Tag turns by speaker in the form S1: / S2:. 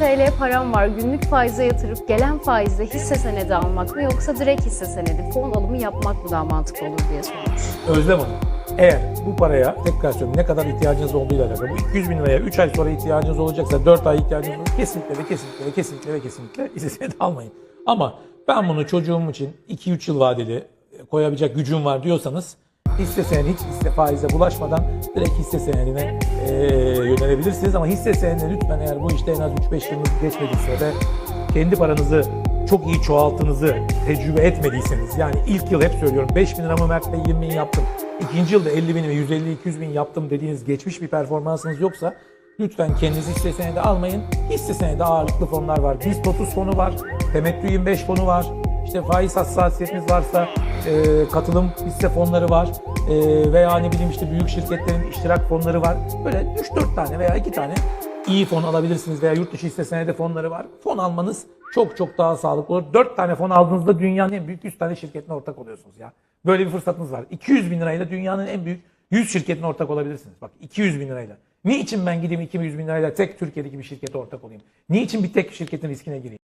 S1: TL param var. Günlük faize yatırıp gelen faizle hisse senedi almak mı yoksa direkt hisse senedi fon alımı yapmak mı daha mantıklı olur diye sormuş.
S2: Özlem Hanım, eğer bu paraya tekrar söylüyorum ne kadar ihtiyacınız olduğuyla alakalı. Bu 200 bin liraya 3 ay sonra ihtiyacınız olacaksa 4 ay ihtiyacınız olacak kesinlikle ve kesinlikle ve kesinlikle ve kesinlikle hisse senedi almayın. Ama ben bunu çocuğum için 2-3 yıl vadeli koyabilecek gücüm var diyorsanız hisse senedi hiç hisse faize bulaşmadan direkt hisse senedine eee, yönelebilirsiniz. Ama hisse senedine lütfen eğer bu işte en az 3-5 yılınız geçmediyse ve kendi paranızı çok iyi çoğalttığınızı tecrübe etmediyseniz yani ilk yıl hep söylüyorum 5 bin liramı Mert'le 20 bin yaptım. İkinci yılda 50 bin ve 150-200 bin yaptım dediğiniz geçmiş bir performansınız yoksa lütfen kendinizi hisse senedi almayın. Hisse senedi ağırlıklı fonlar var. BIST 30 fonu var. Temettü 25 fonu var. İşte faiz hassasiyetiniz varsa e, katılım hisse fonları var. E, veya ne bileyim işte büyük şirketlerin iştirak fonları var. Böyle 3-4 tane veya 2 tane iyi fon alabilirsiniz veya yurt dışı hisse senedi fonları var. Fon almanız çok çok daha sağlıklı olur. 4 tane fon aldığınızda dünyanın en büyük 100 tane şirketine ortak oluyorsunuz ya. Böyle bir fırsatınız var. 200 bin lirayla dünyanın en büyük 100 şirketine ortak olabilirsiniz. Bak 200 bin lirayla. Niçin ben gideyim 200 bin lirayla tek Türkiye'deki bir şirkete ortak olayım? Niçin bir tek şirketin riskine gireyim?